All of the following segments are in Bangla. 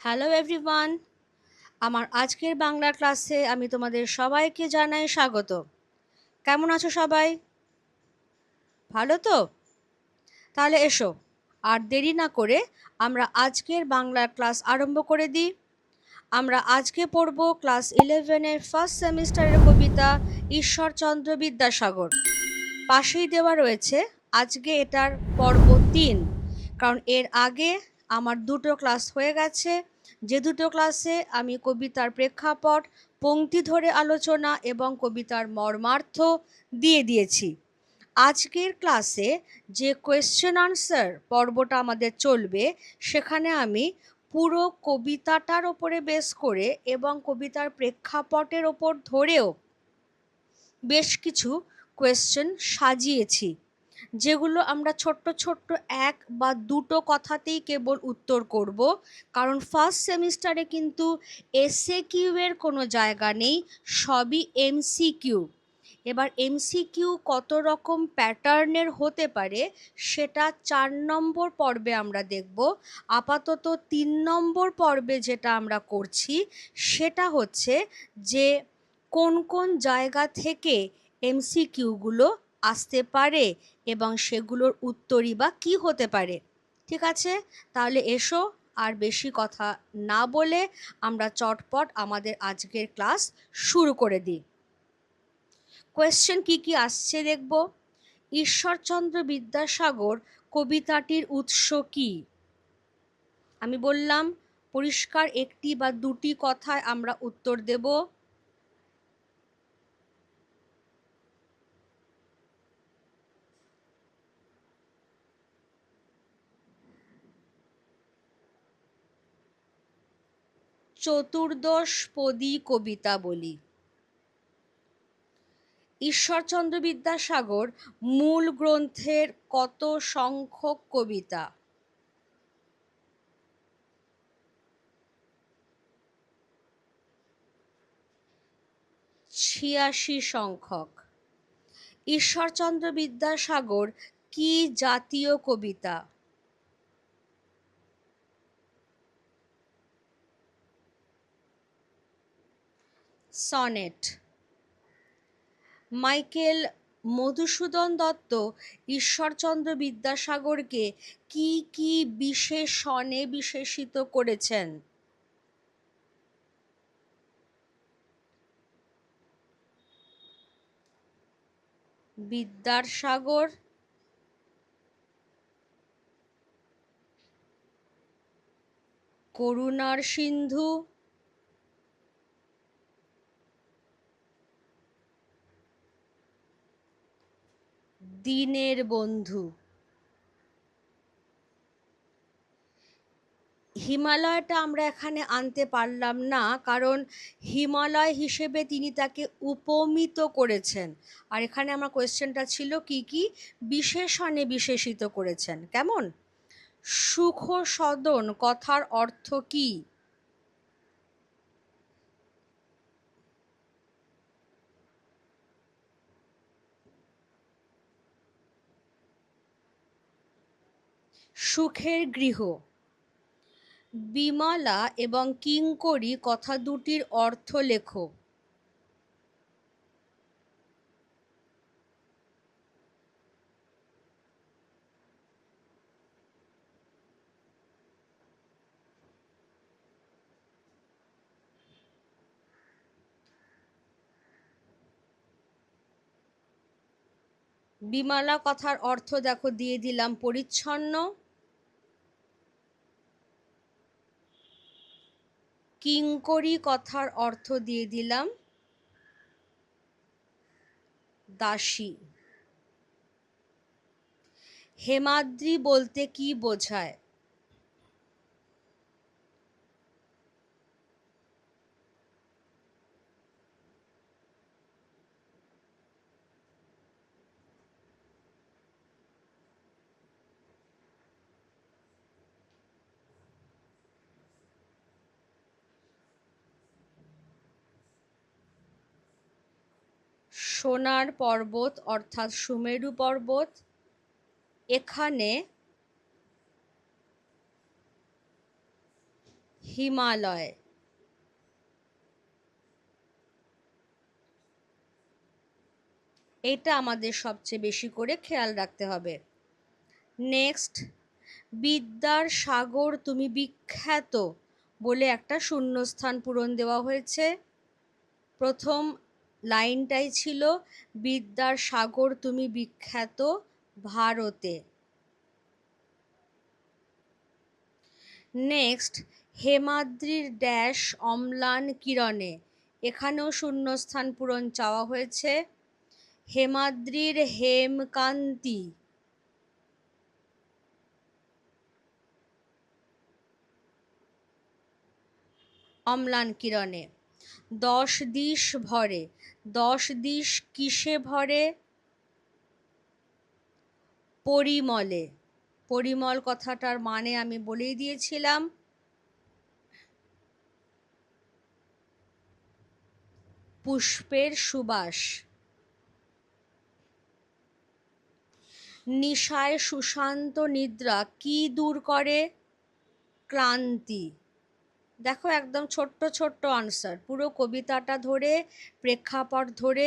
হ্যালো এভরিওয়ান আমার আজকের বাংলা ক্লাসে আমি তোমাদের সবাইকে জানাই স্বাগত। কেমন আছো সবাই? ভালো তো? তাহলে এসো, আর দেরি না করে আমরা আজকের বাংলার ক্লাস আরম্ভ করে দিই। আমরা আজকে পড়ব ক্লাস ইলেভেনের ফার্স্ট সেমিস্টারের কবিতা ঈশ্বরচন্দ্র বিদ্যাসাগর। পাশেই দেওয়া রয়েছে, আজকে এটার পর্ব তিন, কারণ এর আগে আমার দুটো ক্লাস হয়ে গেছে। যে দুটো ক্লাসে আমি কবিতার প্রেক্ষাপট পংক্তি ধরে আলোচনা এবং কবিতার মর্মার্থ দিয়ে দিয়েছি। আজকের ক্লাসে যে কোয়েশ্চেন আনসার পর্বটা আমাদের চলবে, সেখানে আমি পুরো কবিতাটার ওপরে বেস করে এবং কবিতার প্রেক্ষাপটের ওপর ধরেও বেশ কিছু কোয়েশ্চেন সাজিয়েছি। যেগুলো আমরা ছোট্ট ছোট্ট এক বা দুটো কথাতেই কেবল উত্তর করব। কারণ ফার্স্ট সেমিস্টারে কিন্তু এসএ কিউ এর কোনো জায়গা নেই, সবই এমসিকিউ এবার এমসিকিউ কত রকম প্যাটার্নের হতে পারে, সেটা চার নম্বর পর্বে আমরা দেখব। আপাতত তিন নম্বর পর্বে যেটা আমরা করছি, সেটা হচ্ছে যে কোন কোন জায়গা থেকে এমসিকিউগুলো আসতে পারে এবং সেগুলোর উত্তরই বা কী হতে পারে। ঠিক আছে? তাহলে এসো আর বেশি কথা না বলে আমরা চটপট আমাদের আজকের ক্লাস শুরু করে দিই। কোয়েশ্চেন কি কি আসছে দেখব? ঈশ্বরচন্দ্র বিদ্যাসাগর কবিতাটির উৎস কি? আমি বললাম, পরিষ্কার একটি বা দুটি কথায় আমরা উত্তর দেব। চতুর্দশ পদী কবিতা বলি। ঈশ্বরচন্দ্র বিদ্যাসাগর মূল গ্রন্থের কত সংখ্যক কবিতা? ছিয়াশি সংখ্যক। ঈশ্বরচন্দ্র বিদ্যাসাগর কি জাতীয় কবিতা? সনেট। মাইকেল মধুসূদন দত্ত ঈশ্বরচন্দ্র বিদ্যাসাগরকে কি কি বিশেষণে বিশেষিত করেছেন? বিদ্যার সাগর করুণার সিন্ধু দিনের বন্ধু। হিমালয়টা আমরা এখানে আনতে পারলাম না, কারণ হিমালয় হিসেবে তিনি তাকে উপমিত করেছেন। আর এখানে আমার কোয়েশ্চেনটা ছিল কি কি? বিশেষণে বিশেষিত করেছেন। কেমন? সুখ সদন কথার অর্থ কী? সুখের গৃহ। বিমলা এবং কিঙ্করি কথা দুটির অর্থ লেখো। বিমালা কথার অর্থ দেখো, দিয়ে দিলাম, পরিচ্ছন্ন। কিঙ্করি কথার অর্থ দিয়ে দিলাম দাসী। হেমাদ্রি বলতে কি বোঝায়? সোনার পর্বত অর্থাৎ সুমেরু পর্বত। এখানে হিমালয়। এটা আমাদের সবচেয়ে বেশি করে খেয়াল রাখতে হবে। নেক্সট বিদ্যার সাগর তুমি বিখ্যাত বলে একটা শূন্যস্থান পূরণ দেওয়া হয়েছে। প্রথম লাইনটাই ছিল, বিদ্যার সাগর তুমি বিখ্যাত ভারতে। নেক্সট, হেমাদ্রির ড্যাশ অম্লান কিরণে। এখানেও শূন্যস্থান পূরণ চাওয়া হয়েছে। হেমাদ্রির হেমকান্তি। অম্লান কিরণে। দশ দিশ ভরে। দশ দিশ কিসে ভরে? পরিমলে। পরিমল কথাটার মানে আমি বলেই দিয়েছিলাম। পুষ্পের সুবাস। নিশায় সুশান্ত নিদ্রা কি দূর করে? ক্লান্তি। দেখো একদম ছোট্ট ছোট্ট আনসার পুরো কবিতাটা ধরে, প্রেক্ষাপট ধরে,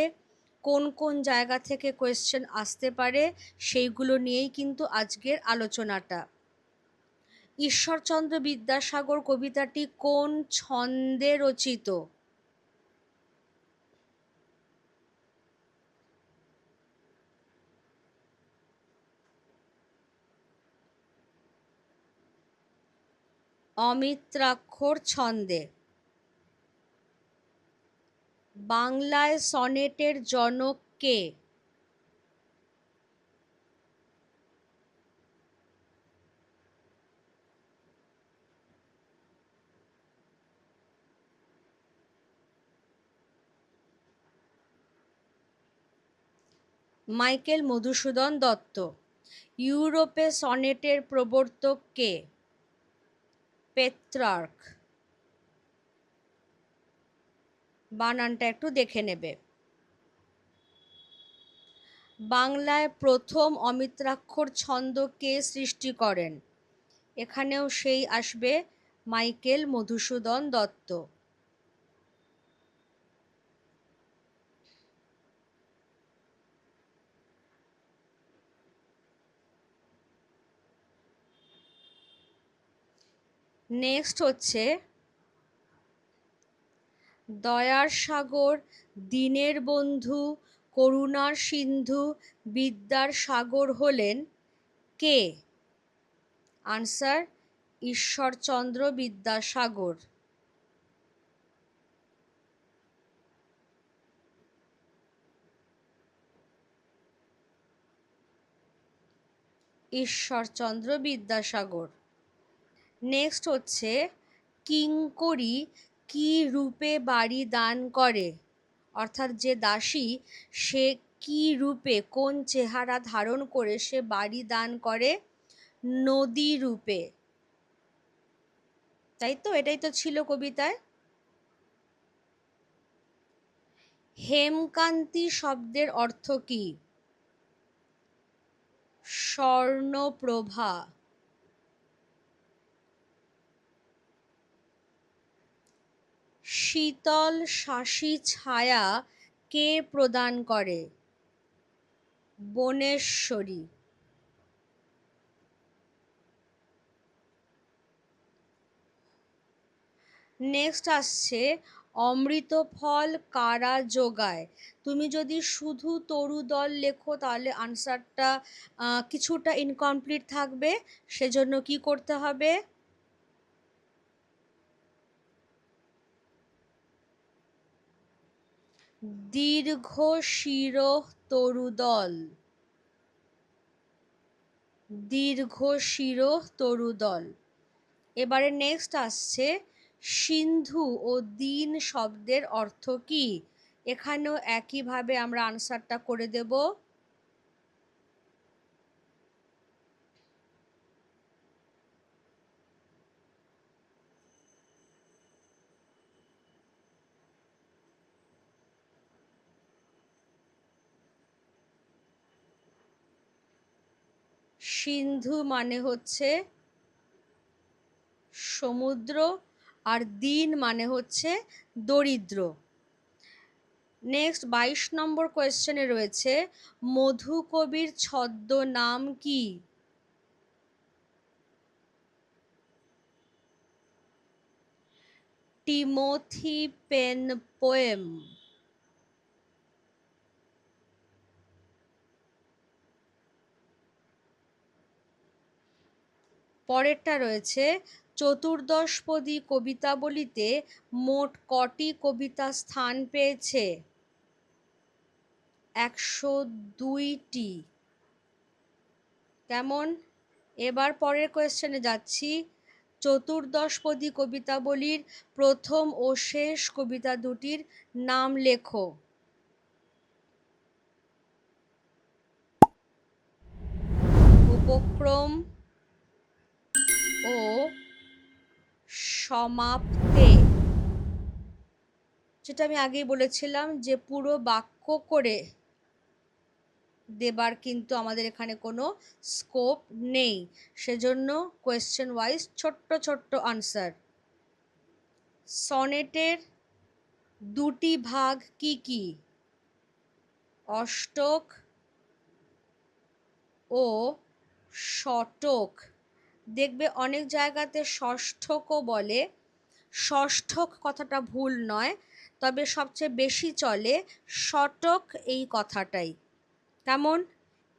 কোন কোন জায়গা থেকে কোয়েশ্চেন আসতে পারে, সেইগুলো নিয়েই কিন্তু আজকের আলোচনাটা। ঈশ্বরচন্দ্র বিদ্যাসাগর কবিতাটি কোন ছন্দে রচিত? অমিত্রাক্ষর ছন্দে। বাংলায় সনেটের জনক কে? মাইকেল মধুসূদন দত্ত। ইউরোপে সনেটের প্রবর্তক কে? পেত্রার্ক। বানানটা একটু দেখে নেবে। বাংলায় প্রথম অমিত্রাক্ষর ছন্দ কে সৃষ্টি করেন? এখানেও সেই আসবে মাইকেল মধুসূদন দত্ত। নেক্সট হচ্ছে দয়ার সাগর, দিনের বন্ধু, করুণার সিন্ধু, বিদ্যার সাগর হলেন কে? আনসার ঈশ্বরচন্দ্র বিদ্যাসাগর। ঈশ্বরচন্দ্র বিদ্যাসাগর। নেক্সট হচ্ছে, কিঙ্করি কি রূপে বাড়ি দান করে? অর্থাৎ যে দাসী, সে কি রূপে, কোন চেহারা ধারণ করে সে বাড়ি দান করে? নদী রূপে। তাই তো? এটাই তো ছিল কবিতায়। হেমকান্তি শব্দের অর্থ কি? স্বর্ণপ্রভা। শীতল শাসী ছায়া কে প্রদান করে? বনেশ্বরী। নেক্সট আসছে অমৃত ফল কারা যোগায় তুমি যদি শুধু তরু দল লেখো, তাহলে আনসারটা কিছুটা ইনকমপ্লিট থাকবে। সেজন্য কি করতে হবে? দীর্ঘ তরুদল দীর্ঘ তরুদল এবারে নেক্সট আসছে সিন্ধু ও দিন শব্দের অর্থ কী? এখানেও একইভাবে আমরা আনসারটা করে দেব। সিন্ধু মানে হচ্ছে সমুদ্র আর দিন মানে হচ্ছে দরিদ্র। নেক্সট বাইশ নম্বর কোয়েশ্চেনে রয়েছে, মধু কবির ছদ্ম নাম কি? টিমোথি পেন পোয়েম পরেরটা রয়েছে, চতুর্দশপদী কবিতাবলিতে মোট কটি কবিতা স্থান পেয়েছে? একশো দুইটি। কেমন? এবার পরের কোয়েশ্চেনে যাচ্ছি। চতুর্দশপদী কবিতাবলীর প্রথম ও শেষ কবিতা দুটির নাম লেখো। উপক্রম সমাপ্তে। যেটা আমি আগেই বলেছিলাম যে পুরো বাক্য করে দেবার কিন্তু আমাদের এখানে কোনো স্কোপ নেই। সেজন্য কোয়েশ্চেন ওয়াইজ ছোট্ট ছোট্ট আনসার সনেটের দুটি ভাগ কি কি? অষ্টক ও শটক দেখবে অনেক জায়গাতে ষষ্ঠকও বলে। ষষ্ঠক কথাটা ভুল নয়, তবে সবচেয়ে বেশি চলে শটক এই কথাটাই। কেমন?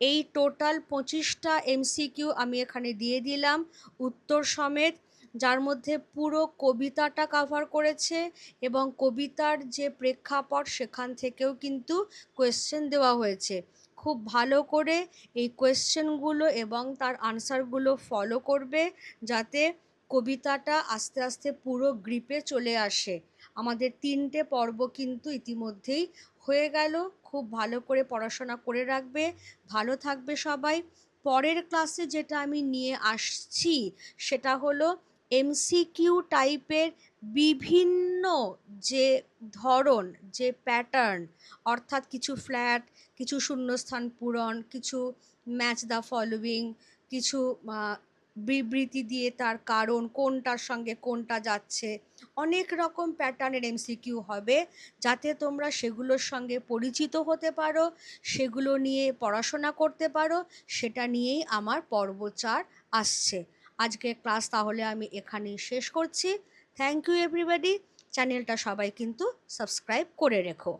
এই টোটাল পঁচিশটা এমসিকিউ আমি এখানে দিয়ে দিলাম, উত্তর সমেত, যার মধ্যে পুরো কবিতাটা কাভার করেছে এবং কবিতার যে প্রেক্ষাপট সেখান থেকেও কিন্তু কোয়েশ্চেন দেওয়া হয়েছে। খুব ভালো করে এই কোয়েশ্চেনগুলো এবং তার আনসারগুলো ফলো করবে যাতে কবিতাটা আস্তে আস্তে পুরো গ্রিপে চলে আসে। আমাদের তিনটে পর্ব কিন্তু ইতিমধ্যেই হয়ে গেল। খুব ভালো করে পড়াশোনা করে রাখবে। ভালো থাকবে সবাই। পরের ক্লাসে যেটা আমি নিয়ে আসছি সেটা হলো এমসিকিউ টাইপের বিভিন্ন যে ধরন, যে প্যাটার্ন অর্থাৎ কিছু ফ্ল্যাট কিছু শূন্যস্থান পূরণ, কিছু ম্যাচ দ্য ফলোয়িং কিছু বিবৃতি দিয়ে তার কারণ, কোনটার সঙ্গে কোনটা যাচ্ছে, অনেক রকম প্যাটার্নের এমসিকিউ হবে, যাতে তোমরা সেগুলোর সঙ্গে পরিচিত হতে পারো, সেগুলো নিয়ে পড়াশোনা করতে পারো, সেটা নিয়েই আমার পর্ব চার আসছে। আজকের ক্লাস তাহলে আমি এখানেই শেষ করছি। থ্যাংক ইউ এভরিবাডি চ্যানেলটা সবাই কিন্তু সাবস্ক্রাইব করে রেখো।